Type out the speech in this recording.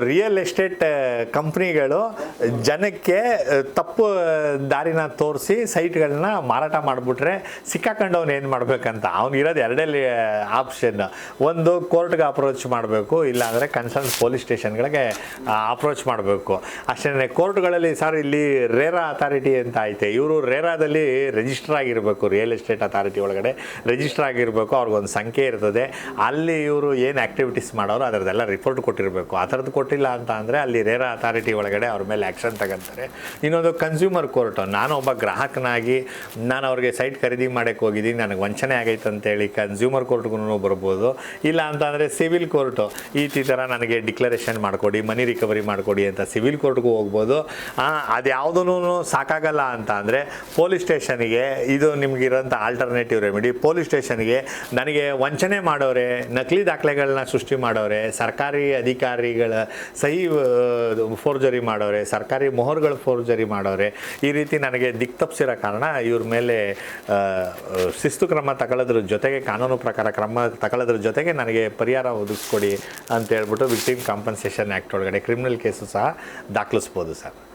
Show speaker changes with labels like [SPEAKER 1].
[SPEAKER 1] Real estate ಕಂಪ್ನಿಗಳು ಜನಕ್ಕೆ ತಪ್ಪು ದಾರಿನ ತೋರಿಸಿ ಸೈಟ್ಗಳನ್ನ ಮಾರಾಟ ಮಾಡಿಬಿಟ್ರೆ ಸಿಕ್ಕಾಕೊಂಡವ್ನು ಏನು ಮಾಡ್ಬೇಕಂತ? ಇರೋದು ಎರಡೇ ಆಪ್ಷನ್ ಒಂದು ಕೋರ್ಟ್ಗೆ ಅಪ್ರೋಚ್ ಮಾಡಬೇಕು, ಇಲ್ಲಾಂದರೆ ಕನ್ಸರ್ನ್ ಪೊಲೀಸ್ ಸ್ಟೇಷನ್ಗಳಿಗೆ ಅಪ್ರೋಚ್ ಮಾಡಬೇಕು. ಅಷ್ಟೇ ಕೋರ್ಟ್ಗಳಲ್ಲಿ ಸರ್ ಇಲ್ಲಿ ರೇರಾ ಅಥಾರಿಟಿ ಅಂತ ಐತೆ. ಇವರು ರೇರಾದಲ್ಲಿ ರಿಜಿಸ್ಟರ್ ಆಗಿರಬೇಕು ರಿಯಲ್ ಎಸ್ಟೇಟ್ ಅಥಾರಿಟಿ ಒಳಗಡೆ ರಿಜಿಸ್ಟರ್ ಆಗಿರಬೇಕು, ಅವ್ರಿಗೊಂದು ಸಂಖ್ಯೆ ಇರ್ತದೆ. ಅಲ್ಲಿ ಇವರು ಏನು ಆ್ಯಕ್ಟಿವಿಟೀಸ್ ಮಾಡೋರು, ಅದರದ್ದೆಲ್ಲ ರಿಪೋರ್ಟ್ ಕೊಟ್ಟಿರಬೇಕು. ಆ ಥರದ್ದು ಕೊಟ್ಟಿಲ್ಲ ಅಂತ ಅಂದರೆ ಅಲ್ಲಿ ರೇರಾ ಅಥಾರಿಟಿ ಒಳಗಡೆ ಅವ್ರ ಮೇಲೆ ಆ್ಯಕ್ಷನ್ ತಗೊಂತಾರೆ. ಇನ್ನೊಂದು ಕನ್ಸ್ಯೂಮರ್ ಕೋರ್ಟ್ ನಾನು ಒಬ್ಬ ಗ್ರಾಹಕನಾಗಿ ನಾನು ಅವ್ರಿಗೆ ಸೈಟ್ ಖರೀದಿ ಮಾಡೋಕ್ಕೆ ಹೋಗಿದ್ದೀನಿ, ನನಗೆ ವಂಚನೆ ಆಗೈತೆ ಅಂತೇಳಿ ಕನ್ಸ್ಯೂಮರ್ ಕೋರ್ಟ್ಗೂ ಬರ್ಬೋದು. ಇಲ್ಲ ಅಂತಂದರೆ ಸಿವಿಲ್ ಕೋರ್ಟು ಈ ಥರ ನನಗೆ ಡಿಕ್ಲರೇಷನ್ ಮಾಡಿಕೊಡಿ ಮನಿ ರಿಕವರಿ ಮಾಡಿಕೊಡಿ ಅಂತ ಸಿವಿಲ್ ಕೋರ್ಟ್ಗೂ ಹೋಗ್ಬೋದು. ಅದು ಯಾವುದೂ ಸಾಕಾಗಲ್ಲ ಅಂತ ಅಂದರೆ ಪೊಲೀಸ್ ಸ್ಟೇಷನಿಗೆ ಇದು ನಿಮಗಿರೋಂಥ ಆಲ್ಟರ್ನೇಟಿವ್ ರೆಮಿಡಿ ಪೊಲೀಸ್ ಸ್ಟೇಷನ್ಗೆ ನನಗೆ ವಂಚನೆ ಮಾಡೋರೆ, ನಕಲಿ ದಾಖಲೆಗಳನ್ನ ಸೃಷ್ಟಿ ಮಾಡೋರೆ, ಸರ್ಕಾರಿ ಅಧಿಕಾರಿಗಳ ಸಹಿ ಫೋರ್ಜರಿ ಮಾಡೋರೆ, ಸರ್ಕಾರಿ ಮೊಹರ್ಗಳು ಫೋರ್ಜರಿ ಮಾಡೋರೆ, ಈ ರೀತಿ ನನಗೆ ದಿಕ್ ತಪ್ಪಿಸಿರೋ ಕಾರಣ ಇವ್ರ ಮೇಲೆ ಶಿಸ್ತು ಕ್ರಮ ತಗೊಳ್ಳೋದ್ರ ಜೊತೆಗೆ, ಕಾನೂನು ಪ್ರಕಾರ ಕ್ರಮ ತಗೊಳ್ಳೋದ್ರ ಜೊತೆಗೆ ನನಗೆ ಪರಿಹಾರ ಒದಗಿಸ್ಕೊಡಿ ಅಂತ ಹೇಳ್ಬಿಟ್ಟು ವಿಕ್ಟಿಮ್ ಕಾಂಪನ್ಸೇಷನ್ ಆ್ಯಕ್ಟ್ ಒಳಗಡೆ ಕ್ರಿಮಿನಲ್ ಕೇಸು ಸಹ ದಾಖಲಿಸ್ಬೋದು ಸರ್.